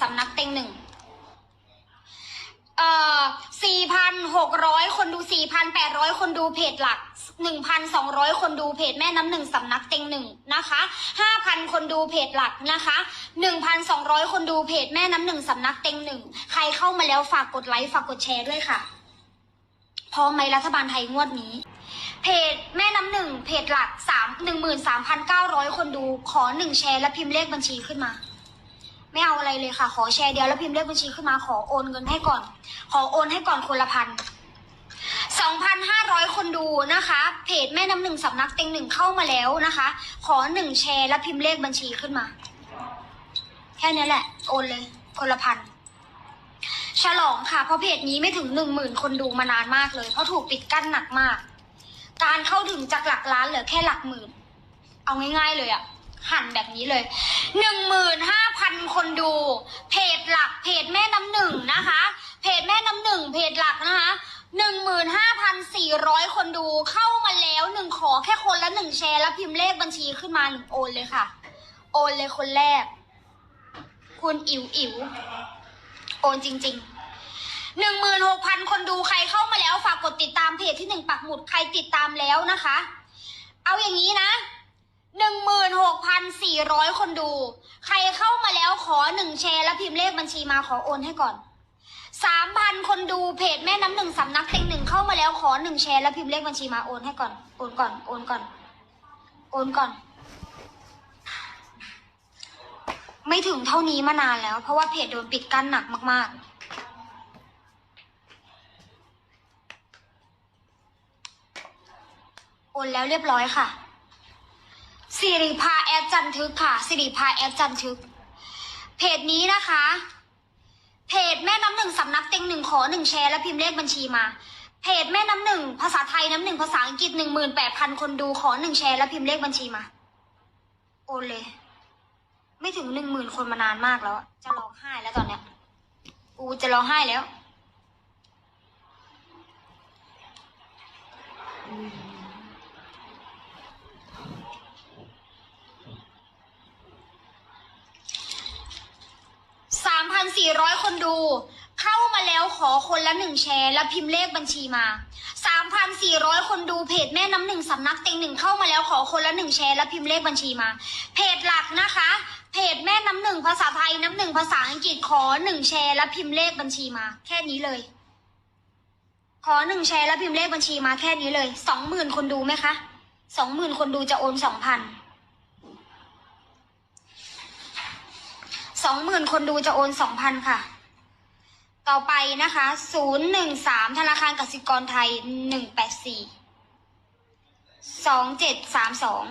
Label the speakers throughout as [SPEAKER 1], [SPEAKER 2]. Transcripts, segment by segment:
[SPEAKER 1] สำนักเต็งหนึ่งเอ่อสี่พันหกร้อยคนดูสี่พันแปดร้อยคนดูเพจหลักหนึ่งพันสองร้อยคนดูเพจแม่น้ำหนึ่งสำนักเต็งหนึ่งนะคะห้าพันคนดูเพจหลักนะคะหนึ่งพันสองร้อยคนดูเพจแม่น้ำหนึ่งสำนักเต็งหนึ่งใครเข้ามาแล้วฝากกดไลค์ฝากกดแชร์ด้วยค่ะ พร้อมไหมรัฐบาลไทยงวดนี้ เพจแม่น้ำหนึ่งเพจหลักสามหนึ่งหมื่นสามพันเก้าร้อยคนดูขอหนึ่งแชร์และพิมพ์เลขบัญชีขึ้นมา ไม่เอาอะไรเลยค่ะ ขอแชร์เดียวแล้วพิมพ์เลขบัญชีขึ้นมาขอโอนเงินให้ก่อน ขอโอนให้ก่อนคนละพันสองพันห้าร้อยคนดูนะคะ เพจแม่น้ำหนึ่งสำนักเต็งหนึ่งเข้ามาแล้วนะคะ ขอหนึ่งแชร์และพิมพ์เลขบัญชีขึ้นมา แค่นี้แหละ โอนเลยคนละพันฉลองค่ะ เพราะเพจนี้ไม่ถึงหนึ่งหมื่นคนดูมานานมากเลย เพราะถูกปิดกั้นหนักมาก การเข้าถึงจากหลักล้านเหลือแค่หลักหมื่น เอาง่ายๆเลยอะ หั่นแบบนี้เลยหนึ่งหมื่นห้าพันคนดู เพจหลักเพจแม่น้ำหนึ่งนะคะ เพจแม่น้ำหนึ่งเพจหลักนะคะหนึ่งหมื่นห้าพันสี่ร้อยคนดูเข้ามาแล้วหนึ่งขอแค่คนละหนึ่งแชร์แล้วพิมพ์เลขบัญชีขึ้นมาหนึ่งโอนเลยค่ะ โอนเลยคนแรก คุณอิ๋วอิ๋วโอนจริงๆหนึ่งหมื่นหกพันคนดูใครเข้ามาแล้วฝากกดติดตามเพจที่หนึ่งปักหมุดใครติดตามแล้วนะคะ เอาอย่างนี้นะ หนึ่งหมื่นหกพันสี่ร้อยคนดู ใครเข้ามาแล้วขอหนึ่งแชร์แล้วพิมพ์เลขบัญชีมาขอโอนให้ก่อนสามพันคนดูเพจแม่น้ำหนึ่งสำนักเต็งหนึ่งเข้ามาแล้วขอหนึ่งแชร์แล้วพิมพ์เลขบัญชีมาโอนให้ก่อนโอนก่อนโอนก่อนโอนก่อน ไม่ถึงเท่านี้มานานแล้ว เพราะว่าเพจโดนปิดกั้นหนักมาก ๆโอนแล้วเรียบร้อยค่ะ สิริพาแอดจันทึกค่ะสิริพาแอดจันทึก เพจนี้นะคะ เพจแม่น้ำหนึ่งสำนักเต็งหนึ่งขอหนึ่งแชร์และพิมพ์เลขบัญชีมา เพจแม่น้ำหนึ่งภาษาไทยน้ำหนึ่งภาษาอังกฤษหนึ่งหมื่นแปดพันคนดูขอหนึ่งแชร์และพิมพ์เลขบัญชีมา โอนเลย ไม่ถึงหนึ่งหมื่นคนมานานมากแล้ว จะร้องไห้แล้วตอนเนี้ย อูจะร้องไห้แล้ว สามพันสี่ร้อยคนดู เข้ามาแล้วขอคนละหนึ่งแชร์แล้วพิมพ์เลขบัญชีมาสามพันสี่ร้อยคนดูเพจแม่น้ำหนึ่งสำนักเต็งหนึ่งเข้ามาแล้วขอคนละหนึ่งแชร์แล้วพิมพ์เลขบัญชีมา เพจหลักนะคะ เพจแม่น้ำหนึ่งภาษาไทยน้ำหนึ่งภาษาอังกฤษขอหนึ่งแชร์แล้วพิมพ์เลขบัญชีมา แค่นี้เลย ขอหนึ่งแชร์แล้วพิมพ์เลขบัญชีมาแค่นี้เลยสองหมื่นคนดูไหมคะสองหมื่นคนดูจะโอนสองพัน สองหมื่นคนดูจะโอนสองพันค่ะ ต่อไปนะคะศูนย์หนึ่งสามธนาคารกสิกรไทยหนึ่งแปดสี่สองเจ็ดสามสอง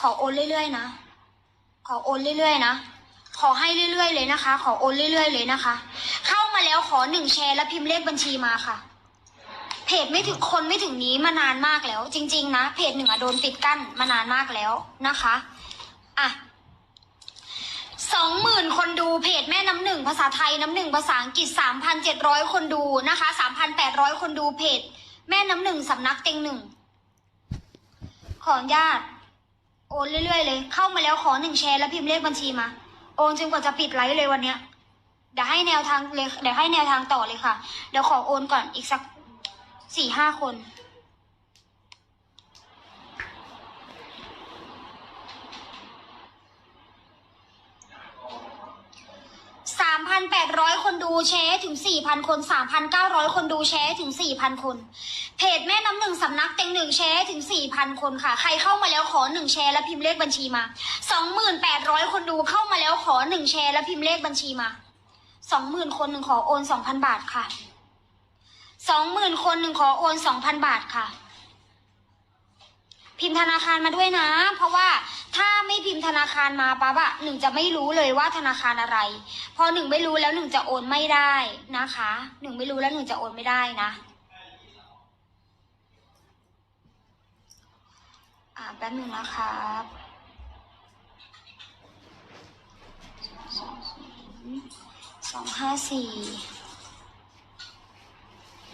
[SPEAKER 1] ขอโอนเรื่อยๆนะ ขอโอนเรื่อยๆนะ ขอให้เรื่อยๆเลยนะคะ ขอโอนเรื่อยๆเลยนะคะ เข้ามาแล้วขอหนึ่งแชร์และพิมพ์เลขบัญชีมาค่ะ เพจไม่ถึงคนไม่ถึงนี้มานานมากแล้ว จริง ๆ นะเพจหนึ่งอะโดนปิดกั้นมานานมากแล้วนะคะอะสองหมื่นคนดูเพจแม่น้ำหนึ่งภาษาไทยน้ำหนึ่งภาษาอังกฤษสามพันเจ็ดร้อยคนดูนะคะสามพันแปดร้อยคนดูเพจ แม่น้ำหนึ่งสำนักเต็งหนึ่งขออนุญาตโอนเรื่อยๆเลย เข้ามาแล้วขอหนึ่งแชร์แล้วพิมพ์เลขบัญชีมา โอนจนกว่าจะปิดไลฟ์เลยวันเนี้ยเดี๋ยวให้แนวทางเลยเดี๋ยวให้แนวทางต่อเลยค่ะ เดี๋ยวขอโอนก่อนอีกสัก สี่ห้าคน สามพันแปดร้อยคนดูแชร์ถึงสี่พันคนสามพันเก้าร้อยคนดูแชร์ถึงสี่พันคน เพจแม่น้ำหนึ่งสำนักเต็งหนึ่งแชร์ถึงสี่พันคนค่ะ ใครเข้ามาแล้วขอหนึ่งแชร์และพิมพ์เลขบัญชีมาสองหมื่นแปดร้อยคนดูเข้ามาแล้วขอหนึ่งแชร์และพิมพ์เลขบัญชีมาสองหมื่นคนหนึ่งขอโอนสองพันบาทค่ะ สองหมื่นคนหนึ่งขอโอนสองพันบาทค่ะ พิมพ์ธนาคารมาด้วยนะ เพราะว่าถ้าไม่พิมพ์ธนาคารมาปั๊บอะหนึ่งจะไม่รู้เลยว่าธนาคารอะไร พอหนึ่งไม่รู้แล้วหนึ่งจะโอนไม่ได้นะคะ หนึ่งไม่รู้แล้วหนึ่งจะโอนไม่ได้นะอ่าแป๊บหนึ่งนะครับสองห้าสี่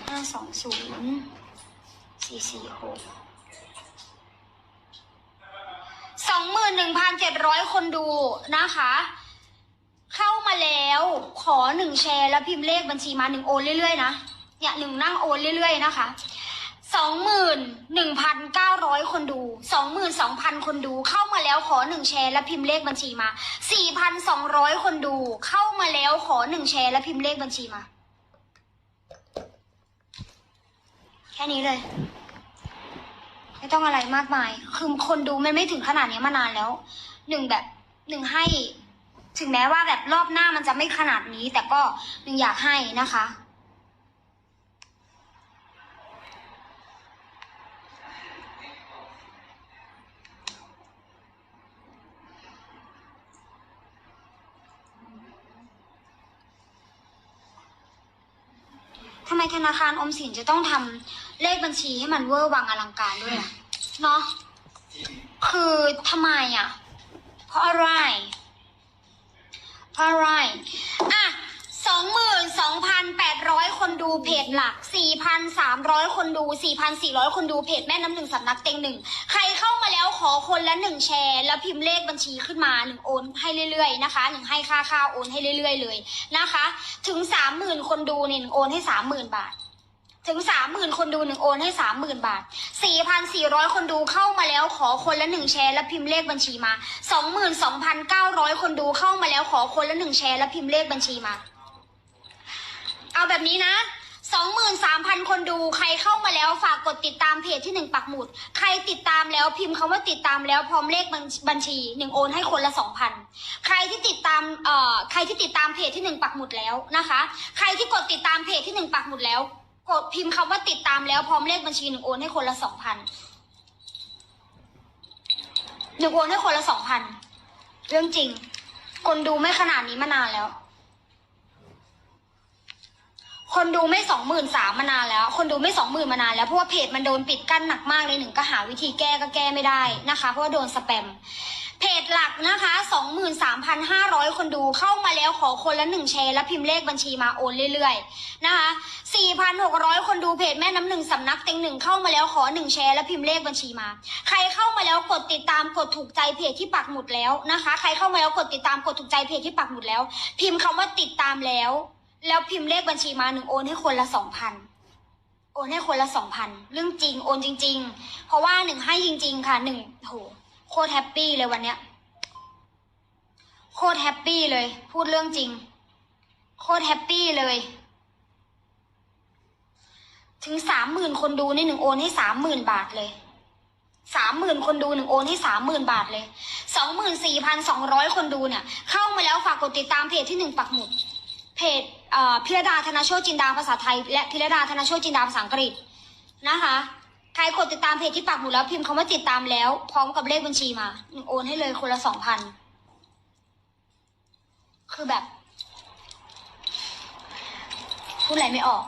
[SPEAKER 1] ห้าสองศูนย์สี่สี่หกสองหมื่นหนึ่งพันเจ็ดร้อยคนดูนะคะ เข้ามาแล้วขอหนึ่งแชร์แล้วพิมพ์เลขบัญชีมาหนึ่งโอนเรื่อยๆนะเนี่ยหนึ่งนั่งโอนเรื่อยๆนะคะสองหมื่นหนึ่งพันเก้าร้อยคนดูสองหมื่นสองพันคนดู เข้ามาแล้วขอหนึ่งแชร์แล้วพิมพ์เลขบัญชีมาสี่พันสองร้อยคนดู เข้ามาแล้วขอหนึ่งแชร์แล้วพิมพ์เลขบัญชีมา แค่นี้เลย ไม่ต้องอะไรมากมาย คือคนดูมันไม่ถึงขนาดนี้มานานแล้ว หนึ่งแบบหนึ่งให้ ถึงแม้ว่าแบบรอบหน้ามันจะไม่ขนาดนี้ แต่ก็หนึ่งอยากให้นะคะำไมธนาคารอมสินจะต้องทำเลขบัญชีให้มันเวอร์วังอลังการด้วยอะเนาะคือทำไมอะ เพราะอะไร เพราะอะไร อะสองหมื่นสองพันแปดร้อยคนดูเพจหลักสี่พันสามร้อยคนดูสี่พันสี่ร้อยคนดูเพจแม่น้ำหนึ่งสำนักเต็งหนึ่งใครเข้า ขอคนละหนึ่งแชร์ แล้วพิมพ์เลขบัญชีขึ้นมาหนึ่งโอนให้เรื่อยๆนะคะหนึ่งให้ค่าข้าวโอนให้เรื่อยๆเลยนะคะ ถึงสามหมื่นคนดูเนี่ยหนึ่งโอนให้สามหมื่นบาท ถึงสามหมื่นคนดูหนึ่งโอนให้สามหมื่นบาทสี่พันสี่ร้อยคนดูเข้ามาแล้วขอคนละหนึ่งแชร์ แล้วพิมพ์เลขบัญชีมาสองหมื่นสองพันเก้าร้อยคนดูเข้ามาแล้วขอคนละหนึ่งแชร์ แล้วพิมพ์เลขบัญชีมา เอาแบบนี้นะ สองหมื่นสามพันคนดูใครเข้ามาแล้วฝากกดติดตามเพจที่หนึ่งปักหมุด ใครติดตามแล้วพิมพ์คำว่าติดตามแล้วพร้อมเลขบัญชีหนึ่งโอนให้คนละสองพันใครที่ติดตามเอ่อใครที่ติดตามเพจที่หนึ่งปักหมุดแล้วนะคะ ใครที่กดติดตามเพจที่หนึ่งปักหมุดแล้ว กดพิมพ์คำว่าติดตามแล้วพร้อมเลขบัญชีหนึ่งโอนให้คนละสองพันหนึ่งโอนให้คนละสองพันเรื่องจริง คนดูไม่ขนาดนี้มานานแล้ว คนดูไม่สองหมื่นสามมานานแล้ว คนดูไม่สองหมื่นมานานแล้วเพราะว่าเพจมันโดนปิดกั้นหนักมากเลยหนึ่งก็หาวิธีแก้ก็แก้ไม่ได้นะคะ เพราะว่าโดนสแปมเพจหลักนะคะสองหมื่นสามพันห้าร้อยคนดูเข้ามาแล้วขอคนละหนึ่งแชร์แล้วพิมพ์เลขบัญชีมาโอนเรื่อยๆนะคะสี่พันหกร้อยคนดูเพจแม่น้ำหนึ่งสำนักเต็งหนึ่งเข้ามาแล้วขอหนึ่งแชร์แล้วพิมพ์เลขบัญชีมา ใครเข้ามาแล้วกดติดตามกดถูกใจเพจที่ปักหมุดแล้วนะคะ ใครเข้ามาแล้วกดติดตามกดถูกใจเพจที่ปักหมุดแล้ว พิมพ์คำว่าติดตามแล้ว แล้วพิมพ์เลขบัญชีมาหนึ่งโอนให้คนละสองพันโอนให้คนละสองพันเรื่องจริงโอนจริง ๆ เพราะว่าหนึ่งให้จริง ๆ ค่ะหนึ่งโหโคตรแฮปปี้เลยวันเนี้ยโคตรแฮปปี้เลย พูดเรื่องจริง โคตรแฮปปี้เลย ถึงสามหมื่นคนดูนี่หนึ่งโอนให้สามหมื่นบาทเลยสามหมื่นคนดูหนึ่งโอนให้สามหมื่นบาทเลยสองหมื่นสี่พันสองร้อยคนดูเนี่ย เข้ามาแล้วฝากกดติดตามเพจที่หนึ่งปักหมุดเพจ เอ่อพิรดาธนาโชติจินดาภาษาไทย และพิรดาธนาโชติจินดาภาษาอังกฤษนะคะ ใครกดติดตามเพจที่ปักหมุดแล้วพิมพ์คำว่าติดตามแล้ว พร้อมกับเลขบัญชีมาหนึ่งโอนให้เลยคนละสองพันคือแบบพูดอะไรไม่ออก